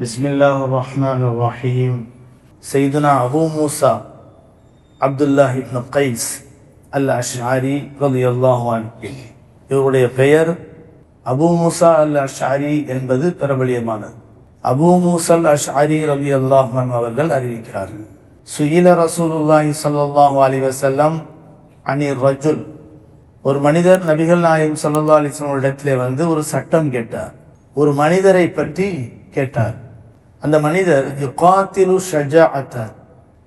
பிஸ்மில்லாஹ் ரஹ்மான் ரஹீம் செய்துனா Abu Musa Abdullah ibn Qais al Ashari ரதி அல்லாஹான் இவருடைய பெயர் அபு மூசா அல் அஷ்ஹாரி என்பது பிரபலியமானது. அபு மூசல் அஷ்ஹாரி ரவி அல்லாஹான் அவர்கள் அறிவிக்கிறார்கள். சுயில ரசூலுல்லாஹி சல்லாஹ் அலி வசல்லம் அனிர் ரஜுல். ஒரு மனிதர் நபிகள் நாயம் சல்லா அலிஸ்லம் இடத்திலே வந்து ஒரு சட்டம் கேட்டார். ஒரு மனிதரை பற்றி கேட்டார். அந்த மனிதர் யுகாத்திலு ஷஜாஅத்த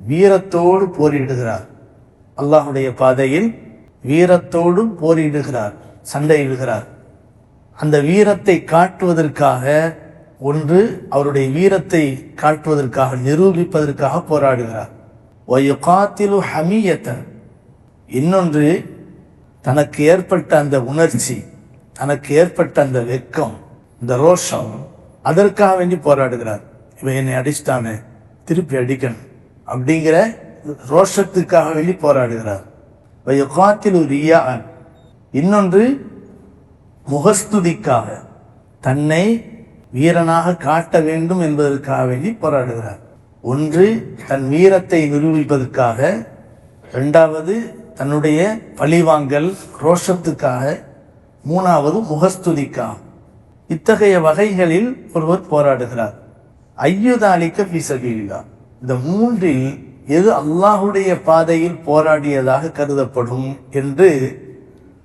வீரத்தோடு போரிடுகிறார். அல்லாஹுடைய பாதையில் வீரத்தோடும் போரிடுகிறார் சண்டையிடுகிறார். அந்த வீரத்தை காட்டுவதற்காக ஒன்று அவருடைய வீரத்தை காட்டுவதற்காக நிரூபிப்பதற்காக போராடுகிறார். ஒயுகாத்திலு ஹமியத்தன் இன்னொன்று தனக்கு ஏற்பட்ட அந்த உணர்ச்சி தனக்கு ஏற்பட்ட அந்த வெக்கம் இந்த ரோஷம் அதற்காக வேண்டி போராடுகிறார். இவன் என்னை அடிச்சிட்டானே. திருப்பி அடிக்கணும். அப்படிங்கிற ரோஷத்துக்காக வேண்டி போராடுகிறார். காத்தில் ஒரு இன்னொன்று முகஸ்துதிக்காக. தன்னை வீரனாக காட்ட வேண்டும் என்பதற்காக வேண்டி போராடுகிறார். ஒன்று தன் வீரத்தை நிரூபிப்பதற்காக. இரண்டாவது தன்னுடைய பழிவாங்கல் ரோஷத்துக்காக. மூணாவது முகஸ்துதிக்காக. இத்தகைய வகைகளில் ஒருவர் போராடுகிறார். ஐயுதாலிக்க பிசபீலா இந்த மூன்றில் எது அல்லாஹுடைய பாதையில் போராடியதாக கருதப்படும் என்று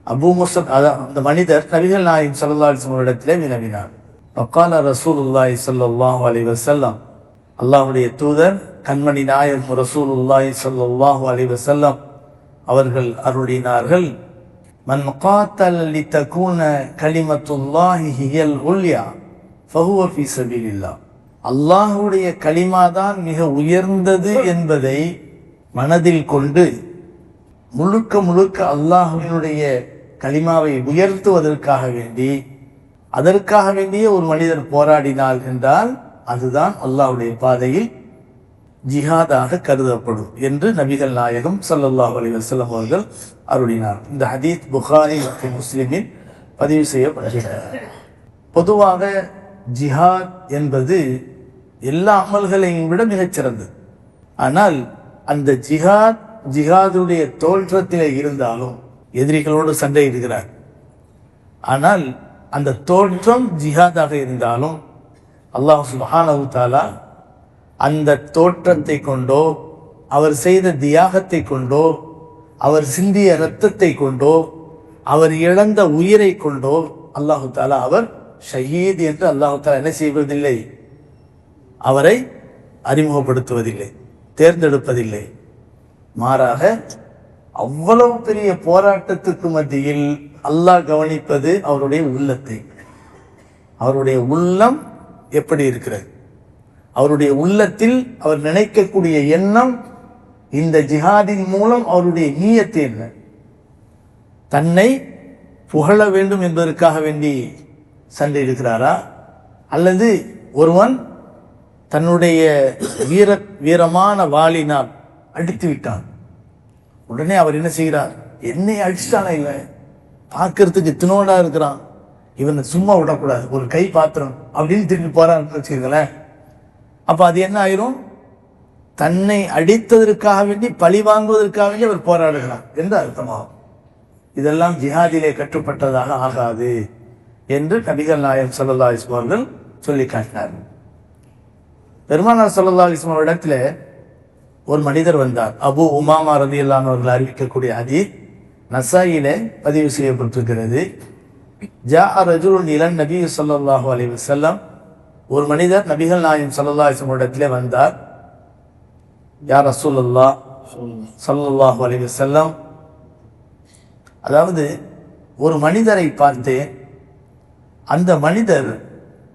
அபு முசப் அந்த மனிதர் நபிகள் நாயம் சல்லா இடத்திலே வினவினார். வக்கால ரசூலுல்லாய் ஸல்லல்லாஹு அலைவர் செல்லம் அல்லாஹ்வுடைய தூதர் கண்மணி நாயகம் ரசூலுல்லாஹி சல்லாஹு அலைவர் செல்லம் அவர்கள் அருளினார்கள் மன் காத்தல் கூன கலிமத்துல்லாஹி ஹியல் உல்யா ஃபஹுவ ஃபீ இல்லா அல்லாஹுடைய களிமா தான் மிக உயர்ந்தது என்பதை மனதில் கொண்டு முழுக்க முழுக்க அல்லாஹுவினுடைய களிமாவை உயர்த்துவதற்காக வேண்டி அதற்காக வேண்டிய ஒரு மனிதர் போராடினார் என்றால் அதுதான் அல்லாஹுடைய பாதையில் ஜிஹாதாக கருதப்படும் என்று நபிகள் நாயகம் சல்லல்லாஹ் அலி வசலம் அவர்கள் அருளினார். இந்த ஹதீத் புகாரி மற்றும் முஸ்லிமில் பதிவு செய்யப்படுகிறார் பொதுவாக ஜிஹாத் என்பது எல்லா அமல்களையும் விட மிகச்சிறந்தது ஆனால் அந்த ஜிஹாத் ஜிஹாதுடைய தோற்றத்திலே இருந்தாலும் எதிரிகளோடு சண்டையிடுகிறார். ஆனால் அந்த தோற்றம் ஜிஹாதாக இருந்தாலும் அல்லாஹ் சுபஹானஹு தாலா அந்த தோற்றத்தை கொண்டோ அவர் செய்த தியாகத்தை கொண்டோ அவர் சிந்திய இரத்தத்தை கொண்டோ அவர் இழந்த உயிரை கொண்டோ அல்லாஹு தாலா அவர் ஷஹீத் என்று அல்லாஹு தாலா என்ன செய்வதில்லை. அவரை அறிமுகப்படுத்துவதில்லை தேர்ந்தெடுப்பதில்லை. மாறாக அவ்வளவு பெரிய போராட்டத்துக்கு மத்தியில் அல்லாஹ் கவனிப்பது அவருடைய உள்ளத்தை. அவருடைய உள்ளம் எப்படி இருக்கிறது? அவருடைய உள்ளத்தில் அவர் நினைக்கக்கூடிய எண்ணம் இந்த ஜிஹாதின் மூலம் அவருடைய நீயத்தை என்ன? தன்னை புகழ வேண்டும் என்பதற்காக வேண்டி சண்டையிடுகிறாரா அல்லது ஒருவன் தன்னுடைய வீர வீரமான வாளினால் அடித்து விட்டான். உடனே அவர் என்ன செய்கிறார்? என்னை அடிச்சிட்டானா இவன்? பார்க்கறதுக்கு தினோடா இருக்கிறான். இவனை சும்மா விடக்கூடாது. ஒரு கை பாத்திரம் அப்படின்னு திரும்பி போறான்னு வச்சுக்கங்களேன். அப்போ அது என்ன ஆயிரும்? தன்னை அடித்ததற்காக வேண்டி பழி வாங்குவதற்காக வேண்டி அவர் போராடுகிறார். என்று அர்த்தமாகும் இதெல்லாம் ஜிஹாதிலே கட்டுப்பட்டதாக ஆகாது என்று நபிகள் நாயம் சல்லா இஸ்லாம் அவர்கள் சொல்லி காட்டினார் பெருமானார் சல்லா இஸ்லாம் இடத்துல ஒரு மனிதர் வந்தார். அபு உமாமா ரதி அவர்கள் அறிவிக்கக்கூடிய அதி நசாயிலே பதிவு செய்யப்பட்டிருக்கிறது. ஜா ரஜுல் இளன் நபி சொல்லாஹு அலி வசல்லம் ஒரு மனிதர் நபிகள் நாயம் சல்லா இடத்திலே வந்தார். யார் ரசூல்லா சல்லாஹூ அலி வசல்லம் அதாவது ஒரு மனிதரை பார்த்து அந்த மனிதர்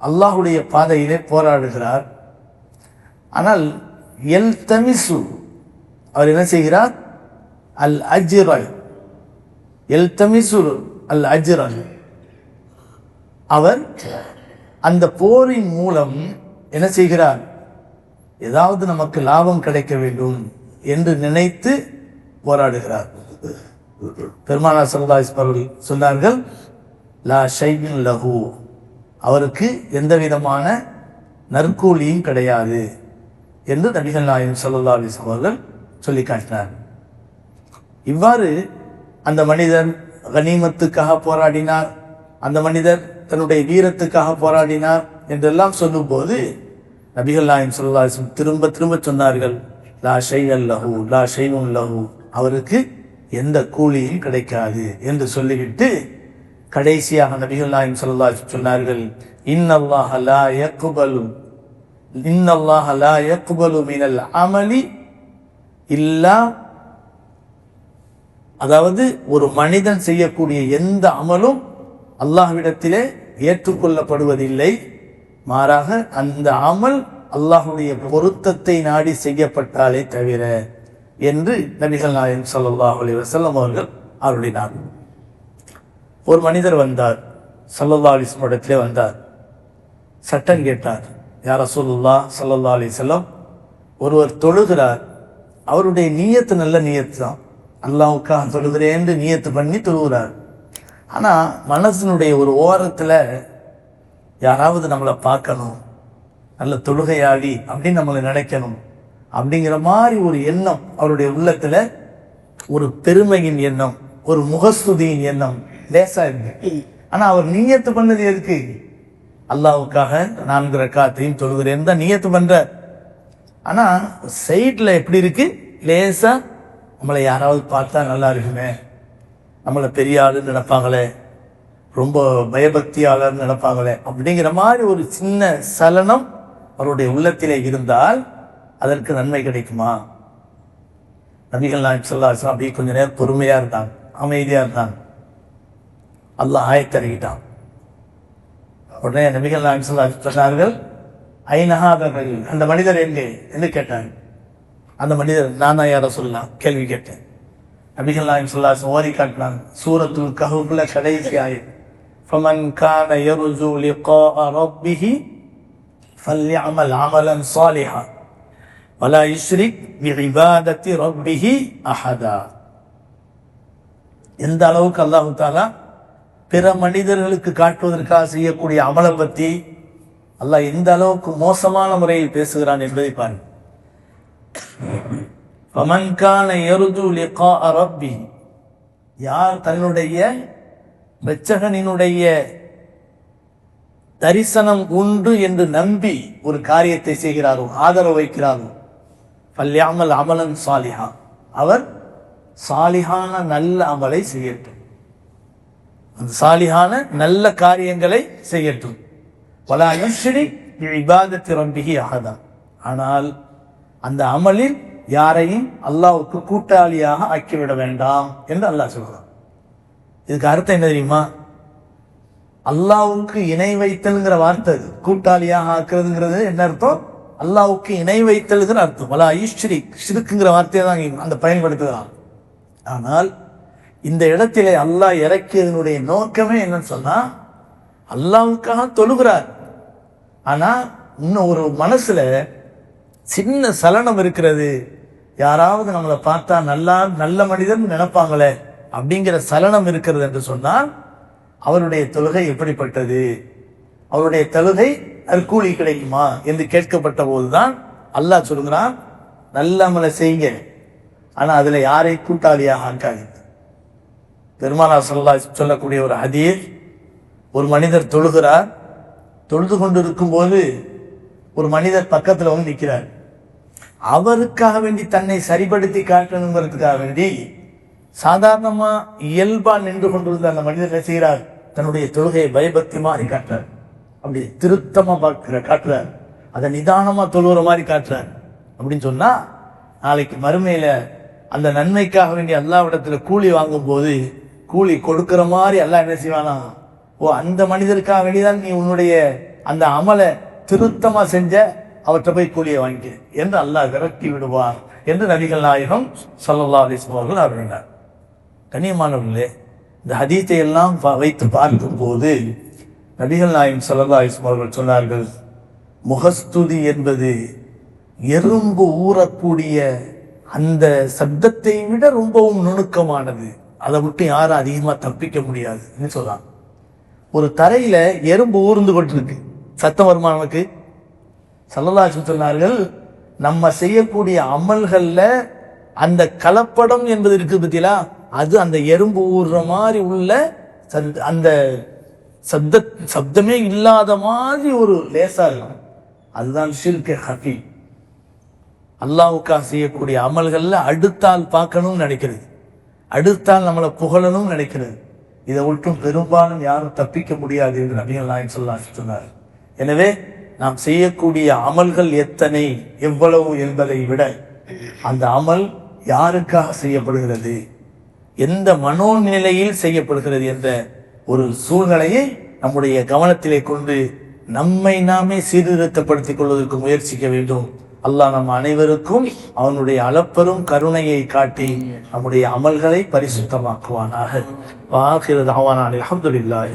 அல்லாஹுடைய பாதையிலே போராடுகிறார். ஆனால் எல் தமிசு அவர் என்ன செய்கிறார்? அல் அஜிரல் எல் தமிசு அல் அஜிரல் அவர் அந்த போரின் மூலம் என்ன செய்கிறார்? ஏதாவது நமக்கு லாபம் கிடைக்க வேண்டும் என்று நினைத்து போராடுகிறார். பெருமானார் சல்லாஸ் அவர்கள் சொன்னார்கள் லா ஷைபின் லஹூ. அவருக்கு எந்த விதமான நற்கூலியும் கிடையாது. என்று நபிகள் நாயன் ஸல்லல்லாஹு அலைஹி வஸல்லம் அவர்கள் சொல்லி காட்டினார். இவ்வாறு அந்த மனிதர் கனிமத்துக்காக போராடினார் அந்த மனிதர் தன்னுடைய வீரத்துக்காக போராடினார் என்றெல்லாம் சொல்லும்போது நபிகள் நாயம் அலிஸ்லம் திரும்ப திரும்ப சொன்னார்கள் லா ஷைனல் லஹு லா ஷைனுன் லஹு அவருக்கு எந்த கூலியும் கிடைக்காது என்று சொல்லிவிட்டு கடைசியாக நபிகள் நாயம் சொல்லாசம் சொன்னார்கள் இன்னல்லாஹ லா யக்குபலும் இன்னல்லாஹ லா யக்பலு மினல் அமலி இல்லா அதாவது ஒரு மனிதன் செய்யக்கூடிய எந்த அமலும் அல்லாஹ்விடத்திலே ஏற்றுக்கொள்ளப்படுவதில்லை. மாறாக அந்த அமல் அல்லாஹுடைய பொருத்தத்தை நாடி செய்யப்பட்டாலே தவிர என்று நபிகள் நாயன் சல்லாஹ் அலி வசல்லம் அவர்கள் அருளினார். ஒரு மனிதர் வந்தார் சல்லல்லா அலிஸ்மடத்திலே வந்தார் சட்டம் கேட்டார். யார் ரசூலுல்லா ஸல்லல்லாஹு அலி செல்லம் ஒருவர் தொழுகிறார் அவருடைய நீயத்து நல்ல நீயத்து தான் அல்லாவுக்காக தொழுகிறேன்னு நீயத்து பண்ணி தொழுகிறார். ஆனால் மனசினுடைய ஒரு ஓரத்தில் யாராவது நம்மளை பார்க்கணும் நல்ல தொழுகையாளி அப்படின்னு நம்மளை நினைக்கணும் அப்படிங்கிற மாதிரி ஒரு எண்ணம் அவருடைய உள்ளத்தில் ஒரு பெருமையின் எண்ணம் ஒரு முகஸ்துதியின் எண்ணம் லேசாக இருக்கு. ஆனால் அவர் நீயத்து பண்ணது எதுக்கு? அல்லாவுக்காக நான்கு ரக்காத்தையும் தொழுகிறேன் தான் நீயத்து பண்ணுற ஆனா சைடில் எப்படி இருக்கு? லேசா நம்மளை யாராவது பார்த்தா நல்லா இருக்குமே. நம்மளை பெரிய ஆளுன்னு நினைப்பாங்களே. ரொம்ப பயபக்தியாளர் நினைப்பாங்களே. அப்படிங்கிற மாதிரி ஒரு சின்ன சலனம் அவருடைய உள்ளத்திலே இருந்தால் அதற்கு நன்மை கிடைக்குமா? நபிகள் நாயகம் சொல்லாசம் அப்படியே கொஞ்ச நேரம் பொறுமையா இருந்தாங்க அமைதியா இருந்தாங்க. அல்லாஹ் ஆயத்தறிக்கிட்டான் உடனே நபிகள் நாயகம் சொல்லாசம் சொன்னார்கள் ஐநகாதர்கள் அந்த மனிதர் எங்கே என்று கேட்டாங்க அந்த மனிதர் நானா யார சொல்லலாம் கேள்வி கேட்டேன் நபிகள் நாயகம் சொல்லாசம் ஓதி காட்டினாங்க சூரத்துல் கஹுல கடைசி ஆயத் فمن كان يرجو لقاء ربه فليعمل عملا صالحا ولا يشرك بعبادة ربه أحدا எந்த அளவுக்கு அல்லாஹு தாலா பிற மனிதர்களுக்கு காட்டுவதற்காக செய்யக்கூடிய அமலை பற்றி அல்லாஹ் எந்த அளவுக்கு மோசமான முறையில் பேசுகிறான் என்பதை பாருங்கள் யார் தன்னுடைய வெச்சகனினுடைய தரிசனம் உண்டு என்று நம்பி ஒரு காரியத்தை செய்கிறாரோ ஆதரவு வைக்கிறாரோ பல்யாமல் அமலன் சாலிஹா. அவர் சாலிஹான நல்ல அமலை செய்யட்டும். அந்த சாலிஹான நல்ல காரியங்களை செய்யட்டும். பல யுஷ்ரி இபாதத்து ரம்பிகி ஆகதான் ஆனால் அந்த அமலில் யாரையும் அல்லாவுக்கு கூட்டாளியாக ஆக்கிவிட வேண்டாம் என்று அல்லாஹ் சொல்கிறான். இதுக்கு அர்த்தம் என்ன தெரியுமா? அல்லாவுக்கு இணை வைத்தல்ங்கிற வார்த்தை கூட்டாளியாக ஆக்குறதுங்கிறது என்ன அர்த்தம்? அல்லாவுக்கு இணை வைத்தல்ங்கிற அர்த்தம். வலா ஐஸ்வரி சிறுக்குங்கிற வார்த்தையை தான் அந்த பயன்படுத்துகிறான் ஆனால் இந்த இடத்திலே அல்லாஹ் இறக்கியதனுடைய நோக்கமே என்னன்னு சொன்னா அல்லாவுக்காக தொழுகிறார். ஆனா இன்னும் ஒரு மனசுல சின்ன சலனம் இருக்கிறது. யாராவது நம்மளை பார்த்தா நல்லா நல்ல மனிதன் நினைப்பாங்களே அப்படிங்கிற சலனம் இருக்கிறது என்று சொன்னால் அவருடைய தொழுகை எப்படிப்பட்டது? அவருடைய தொழுகை கூலி கிடைக்குமா என்று கேட்கப்பட்ட போதுதான் அல்லாஹ் சொல்கிறான் நல்ல அமலை செய்யுங்க. ஆனா அதுல யாரை கூட்டாளியாக ஆக்காதீங்க. பெருமானா சொல்லா சொல்லக்கூடிய ஒரு ஹதீர் ஒரு மனிதர் தொழுகிறார். தொழுது கொண்டு இருக்கும்போது ஒரு மனிதர் பக்கத்தில் வந்து நிற்கிறார் அவருக்காக வேண்டி தன்னை சரிப்படுத்தி காட்டணுங்கிறதுக்காக வேண்டி சாதாரணமாக இயல்பாக நின்று கொண்டிருந்த அந்த மனிதர் என்ன செய்கிறார்? தன்னுடைய தொழுகையை பயபக்தி மாதிரி காட்டுறார். அப்படி திருத்தமாக பார்க்குற காட்டுறார். அதை நிதானமாக தொழுகிற மாதிரி காட்டுறார். அப்படின்னு சொன்னால் நாளைக்கு மறுமையில் அந்த நன்மைக்காக வேண்டி இடத்துல கூலி வாங்கும்போது கூலி கொடுக்கிற மாதிரி எல்லாம் என்ன செய்வானா? ஓ அந்த மனிதருக்காக வேண்டிதான் நீ உன்னுடைய அந்த அமலை திருத்தமாக செஞ்ச அவற்றை போய் கூலியை வாங்கிக்க என்று அல்லாஹ் விரட்டி விடுவார் என்று நபிகள் நாயகம் சல்லல்லா அலைஹி அவர்கள் அருளினார் கண்ணியமானவர்களே இந்த ஹதீத்தை எல்லாம் வைத்து வைத்து பார்க்கும்போது நபிகள் நாயகம் சல்லல்லா அலைஹி அவர்கள் சொன்னார்கள் முகஸ்துதி என்பது எறும்பு ஊறக்கூடிய அந்த சப்தத்தை விட ரொம்பவும் நுணுக்கமானது. அதை விட்டு யாரும் அதிகமாக தப்பிக்க முடியாதுன்னு சொல்கிறான் ஒரு தரையில் எறும்பு ஊர்ந்து கொண்டிருக்கு. சத்தம் வருமா நமக்கு? சொன்னார்கள் நம்ம செய்யக்கூடிய அமல்களில் அந்த கலப்படம் என்பது இருக்குது பத்தியா? அது அந்த எறும்பு ஊறுற மாதிரி உள்ள சத்- அந்த சப்த சப்தமே இல்லாத மாதிரி ஒரு லேசாக இருக்கும். அதுதான் ஷிர்கே ஹஃபி. அல்லாவுக்காக செய்யக்கூடிய அமல்களில் அடுத்தால் பார்க்கணும்னு நினைக்கிறது. அடுத்தால் நம்மளை புகழணும் நினைக்கிறது. இதை விட்டும் பெரும்பாலும் யாரும் தப்பிக்க முடியாது என்று நபிகள் நாயகம் சொல்லலாம் சொன்னார் எனவே நாம் செய்யக்கூடிய அமல்கள் எத்தனை எவ்வளவு என்பதை விட அந்த அமல் யாருக்காக செய்யப்படுகிறது எந்த மனோநிலையில் செய்யப்படுகிறது என்ற ஒரு சூழ்நிலையை நம்முடைய கவனத்திலே கொண்டு நம்மை நாமே சீர்திருத்தப்படுத்திக் கொள்வதற்கு முயற்சிக்க வேண்டும். அல்லாஹ் நம் அனைவருக்கும் அவனுடைய அளப்பெரும் கருணையை காட்டி நம்முடைய அமல்களை பரிசுத்தமாக்குவானாக. வாஹிர தாவான அல்ஹம்துலில்லாஹி